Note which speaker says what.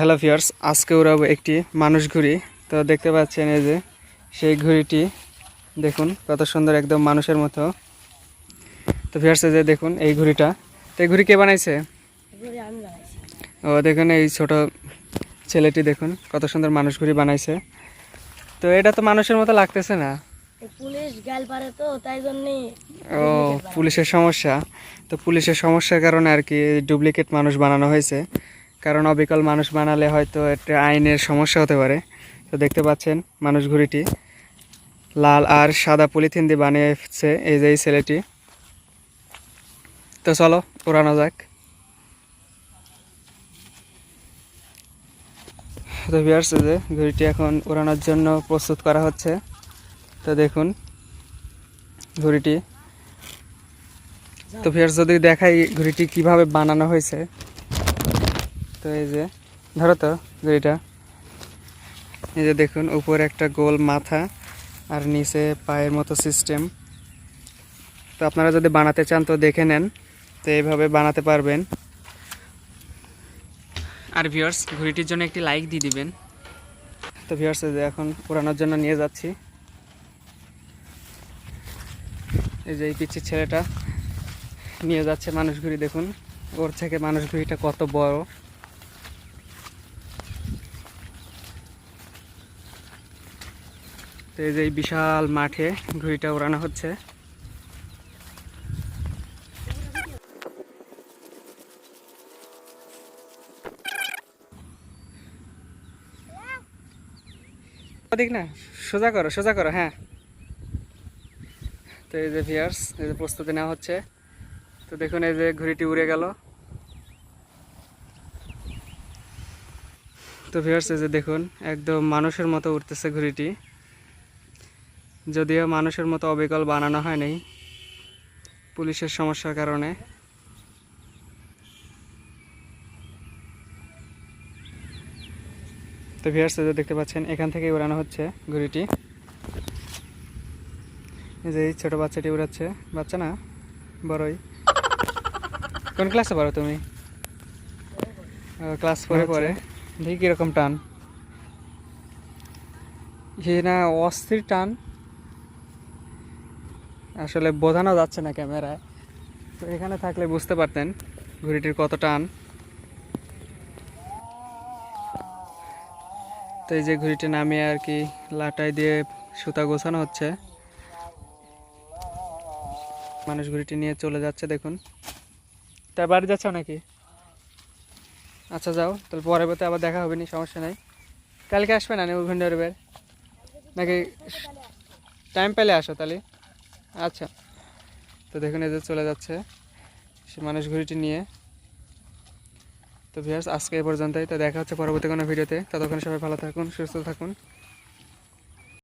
Speaker 1: Hello viewers আজকে উড়াবো একটি মানুষ ঘুড়ি। তো দেখতে পাচ্ছেন এই যে সেই ঘুড়িটি দেখুন কত সুন্দর একদম মানুষের মতো। তো ভিউয়ার্স এই যে দেখুন এই ঘুড়িটা। তো এই ঘুড়ি কে বানাইছে? ও দেখুন এই ছোট ছেলেটি দেখুন কত সুন্দর মানুষ ঘুড়ি বানাইছে। তো এটা তো মানুষের মতো লাগতেছে না।
Speaker 2: পুলিশ গাল পারে তো তাই জন্যে
Speaker 1: ও পুলিশের সমস্যা। তো পুলিশের সমস্যার কারণে আর কি ডুপ্লিকেট মানুষ বানানো হয়েছে। কারণ অবিকল মানুষ বানালে হয়তো একটা আইনের সমস্যা হতে পারে। তো দেখতে পাচ্ছেন মানুষ ঘুড়িটি লাল আর সাদা পলিথিন দিয়ে বানিয়েছে এই যে এই ছেলেটি। তো চলো উড়ানো যাক। তো এই যে ঘুড়িটি এখন উড়ানোর জন্য প্রস্তুত করা হচ্ছে। তো দেখুন ঘুড়িটি। তো ভিউয়ার্স যদি দেখাই ঘুড়িটি কীভাবে বানানো হয়েছে তো এই যে, ধরো তো ঘুড়িটা এই যে দেখুন, উপরে একটা গোল মাথা আর নিচে পায়ের মতো সিস্টেম তো আপনারা যদি বানাতে চান তো দেখে নেন, তো এইভাবে বানাতে পারবেন। আর ভিউয়ার্স ঘুড়িটির জন্য একটি লাইক দিয়ে দিবেন। তো যে এখন উড়ানোর জন্য নিয়ে যাচ্ছি। এই যে এই পিচ্ছির ছেলেটা নিয়ে যাচ্ছে মানুষ ঘুড়ি, দেখুন। ওর থেকে মানুষ ঘুড়িটা কত বড়। তো এই যে এই বিশাল মাঠে ঘুড়িটা ওড়ানো হচ্ছে। সোজা করো সোজা করো হ্যাঁ। তো এই যে ভিয়ার্স এই যে প্রস্তুতি নেওয়া হচ্ছে। তো দেখুন এই যে ঘুড়িটি উড়ে গেল। তো ভিয়ার্স এই যে দেখুন, একদম মানুষের মতো উঠতেছে ঘুড়িটি। যদিও মানুষের মতো অবিকল বানানো হয় নাই পুলিশের সমস্যার কারণে। তো ভিয়ার্স দেখতে পাচ্ছেন, এখান থেকে উড়ানো হচ্ছে ঘুড়িটি। যে ছোট বাচ্চাটি উড়াচ্ছে। বাচ্চা না, বড়ই। কোন ক্লাসে পড়ো তুমি? ক্লাস ফোরে পরে দেখি কীরকম টান। সে না অস্থির টান। আসলে বোঝানো যাচ্ছে না ক্যামেরায়। তো এখানে থাকলে বুঝতে পারতেন ঘুড়িটির কত টান। তো এই যে ঘুড়িটি নামিয়ে আর কি লাটাই দিয়ে সুতা গোছানো হচ্ছে। মানুষ ঘুড়িটি নিয়ে চলে যাচ্ছে, দেখুন। তার বাড়ি যাচ্ছ নাকি? আচ্ছা যাও। তাহলে পরে বলতে আবার দেখা হবে, নি সমস্যা নাই। কালকে আসবে না নেবু ভেন্ডার নাকি টাইম পেলে আসো তাহলে? আচ্ছা। তো দেখুন এদের চলে যাচ্ছে সে মানুষ ঘড়িটি নিয়ে। তো ভিয়ার্স আজকে এ পর্যন্তই। তো দেখা হচ্ছে পরবর্তী কোনো ভিডিওতে। ততক্ষণ সবাই ভালো থাকুন, সুস্থ থাকুন।